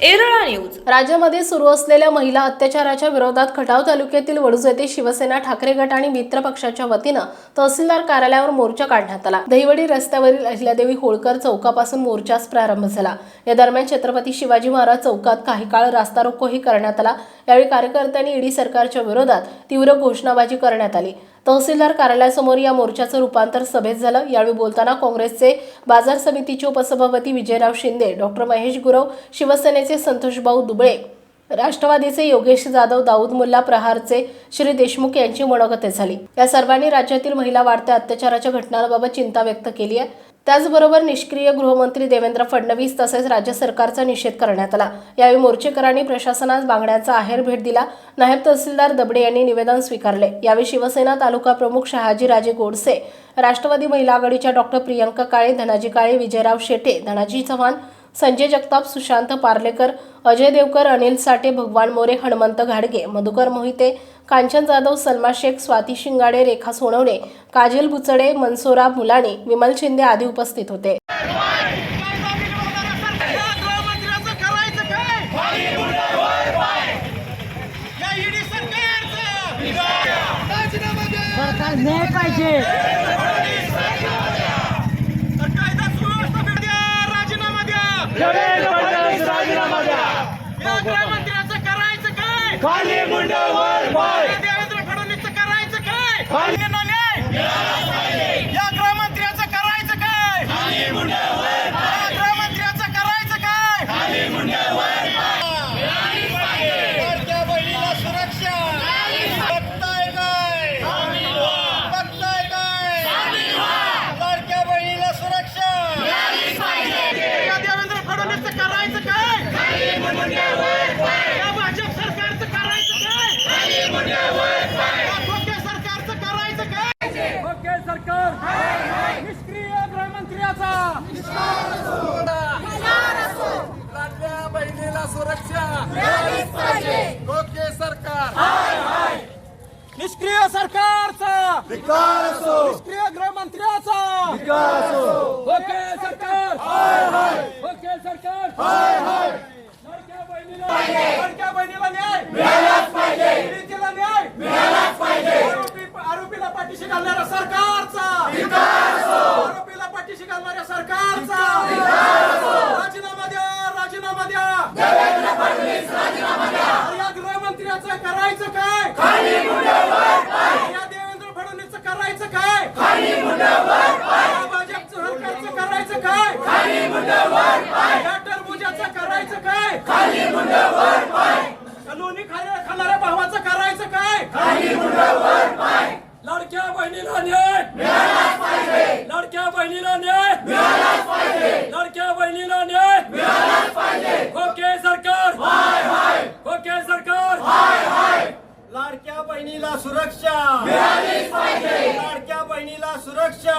Erala news. राज्यामध्ये सुरू असलेल्या महिला अत्याचाराच्या विरोधात खटाव तालुक्यातील वडूज येथे शिवसेना ठाकरे गट आणि मित्र पक्षाच्या वतीनं तहसीलदार कार्यालयावर मोर्चा काढण्यात आला. दहिवडी रस्त्यावरील अहिल्यादेवी होळकर चौकापासून मोर्चास प्रारंभ झाला. या दरम्यान छत्रपती शिवाजी महाराज चौकात काही काळ रास्ता रोकोही करण्यात आला. यावेळी कार्यकर्त्यांनी ईडी सरकारच्या विरोधात तीव्र घोषणाबाजी करण्यात आली. तहसीलदार कार्यालयासमोर या मोर्चाचं रूपांतर सभेत झालं. यावेळी बोलताना काँग्रेसचे बाजार समितीचे उपसभापती विजयराव शिंदे डॉक्टर महेश गुरव शिवसेनेचे संतोषभाऊ दुबळे राष्ट्रवादीचे योगेश जाधव दाऊद मुल्ला प्रहारचे श्री देशमुख यांची मनोगते झाली. या सर्वांनी राज्यातील महिला वाढत्या अत्याचाराच्या घटनांबाबत चिंता व्यक्त केली आहे. त्याचबरोबर निष्क्रिय गृहमंत्री देवेंद्र फडणवीस तसेच राज्य सरकारचा निषेध करण्यात आला. यावेळी मोर्चेकरांनी प्रशासनास बांगड्यांचा आहेर भेट दिला. नायब तहसीलदार दबडे यांनी निवेदन स्वीकारले. यावेळी शिवसेना तालुका प्रमुख शहाजीराजे गोडसे राष्ट्रवादी महिला आघाडीच्या डॉक्टर प्रियंका काळे धनाजी काळे विजयराव शेटे धनाजी चव्हाण संजय जगताप सुशांत पार्लेकर अजय देवकर अनिल साठे भगवान मोरे हनुमंत घाडगे मधुकर मोहिते कांचन जाधव सलमा शेख स्वाती शिंगाडे रेखा सोनवणे काजल बुचडे मनसोरा मुलानी विमल शिंदे आदी उपस्थित होते. गृहमंत्र्याचं करायचं काय या ईडी सरकारचं राजीनामा द्या. सरकार न्याय पाहिजे तर कायदा सुव्यवस्था भेट द्या राजीनामा द्या. करायचं काय? देवेंद्र करायचं काय? यांना न्याय या गृहमंत्र्याचं करायचं काय या गृहमंत्र्याचं करायचं काय लाडक्या बहिणीला सुरक्षा बघताय काय बघताय काय लाडक्या बहिणीला सुरक्षा या देवेंद्र फडणवीसचं करायचं काय या भाजप सरकारचं करायचं काय या खोके सरकारचं करायचं काय खोके सरकार निष्क्रिय गृहमंत्र्याचा लाडक्या बहिणीला सुरक्षा खोके सरकार निष्क्रिय सरकारचा. निष्क्रिय गृहमंत्र्याचा. ओके सरकार. ओके सरकार. लाडक्या बहिणीला लाडक्या बहिणीला न्याय. मिळालाच पाहिजे. पीडितेला न्याय. मिळालाच पाहिजे. आरोपी आरोपीला पाठीशी घालणाऱ्या सरकारचा. आरोपीला पाठीशी घालणाऱ्या सरकारचा राजीनामा द्या राजीनामा द्या अरे या गृहमंत्र्याचं करायचं काय या देवेंद्र फडणवीसचं करायचं काय या भाजप सरकारचं करायचं काय या टरबुजाचं करायचं काय या लोणी खाण्या- खाणाऱ्या भावाचं करायचं काय लाडक्या बहिणीला न्याय लाडक्या बहिणीला न्याय लाडक्या बहिणीला न्याय ओके सरकार ओके सरकार लाडक्या बहिणीला सुरक्षा लाडक्या बहिणीला सुरक्षा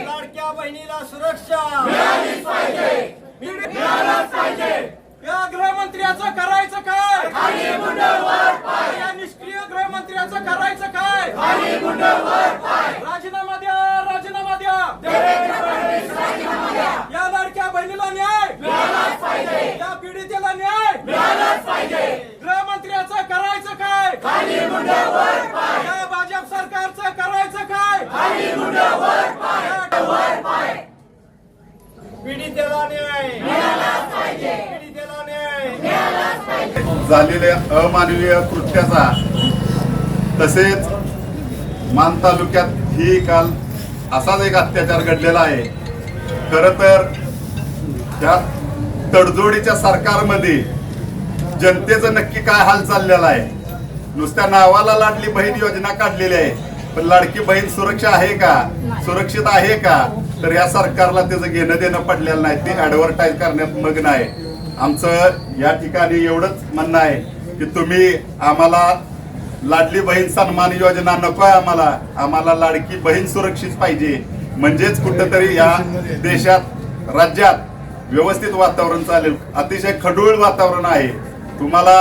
लाडक्या बहिणीला सुरक्षा मिळालाच पाहिजे या गृहमंत्र्याचं करायचं काय या निष्क्रिय गृहमंत्र्याचं करायचं काय राजीनामा द्या राजीनामा द्या या लाडक्या बहिणीला न्याय या पीडितेला न्याय गृहमंत्र्याचं करायचं काय या भाजप सरकारचं करायचं काय पीडितेला न्याय. झालेल्या अमानवीय कृत्याचा तसेच मान तालुक्यात ही काल असाच एक अत्याचार घडलेला आहे. खर तर त्या तडजोडीच्या सरकारमध्ये जनतेचं नक्की काय हाल चाललेला आहे? नुसत्या नावाला लाडली बहीण योजना काढलेली आहे. पण लाडकी बहीण सुरक्षा आहे का? सुरक्षित आहे का? तर या सरकारला त्याचं घेणं देणं पडलेलं नाही. ते ऍडव्हर्टाईज करण्यात मग्न आहे आमचं या ठिकाणी एवढंच म्हणणं आहे की तुम्ही आम्हाला लाडली बहीण सन्मान योजना नको आहे आम्हाला. आम्हाला लाडकी बहीण सुरक्षित पाहिजे. म्हणजेच कुठंतरी या देशात राज्यात व्यवस्थित वातावरण चालेल. अतिशय खडूळ वातावरण आहे. तुम्हाला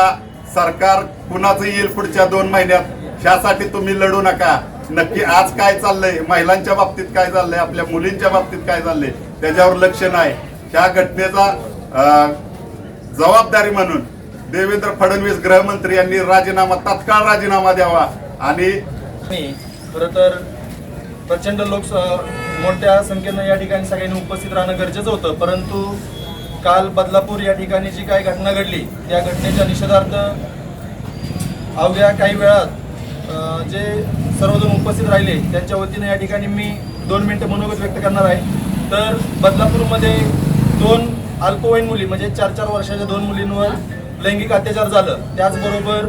सरकार कुणाचं येईल पुढच्या दोन महिन्यात? ह्यासाठी तुम्ही लढू नका. नक्की आज काय चाललंय? महिलांच्या बाबतीत काय चाललंय? आपल्या मुलींच्या बाबतीत काय चाललंय? त्याच्यावर लक्ष नाही. ह्या घटनेचा जबाबदारी म्हणून देवेंद्र फडणवीस गृहमंत्री यांनी राजीनामा तात्काळ राजीनामा द्यावा आणि खर तर प्रचंड लोक मोठ्या संख्येनं या ठिकाणी सगळ्यांनी उपस्थित राहणं गरजेचं होतं. परंतु काल बदलापूर या ठिकाणी जी काही घटना घडली त्या घटनेच्या निषेधार्थ अवघ्या काही वेळात जे सर्वजण उपस्थित राहिले. त्यांच्या वतीनं या ठिकाणी मी दोन मिनिटं मनोगत व्यक्त करणार आहे. तर बदलापूरमध्ये दोन अल्पवयीन मुली म्हणजे चार चार वर्षाच्या दोन मुलींवर लैंगिक अत्याचार झालं. त्याचबरोबर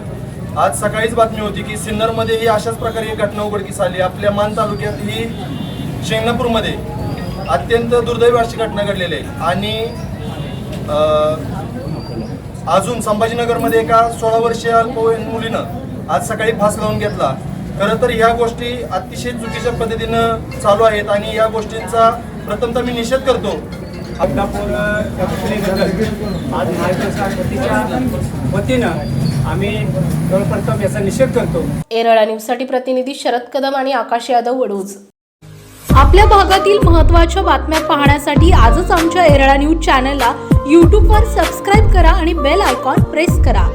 आज सकाळीच बातमी होती की सिन्नरमध्ये ही अशाच प्रकारे एक घटना उघडकीस आली. आपल्या मान तालुक्यात ही शेंगणापूरमध्ये अत्यंत दुर्दैवी अशी घटना घडलेली आहे. आणि अजून संभाजीनगरमध्ये एका सोळा वर्षीय अल्पवयीन मुलीनं आज सकाळी फास लावून घेतला. खरं तर ह्या गोष्टी अतिशय चुकीच्या पद्धतीनं चालू आहेत आणि या गोष्टींचा प्रथमतः मी निषेध करतो. या आज वतीनं आम्ही सर्वप्रथम याचा निषेध करतो. एरळा न्यूजसाठी प्रतिनिधी शरद कदम आणि आकाश यादव वडूज. आपल्या भागातील महत्त्वाच्या बातम्या पाहण्यासाठी आजच आमच्या एरळा न्यूज चॅनलला यूट्यूबवर सबस्क्राईब करा आणि बेल आयकॉन प्रेस करा.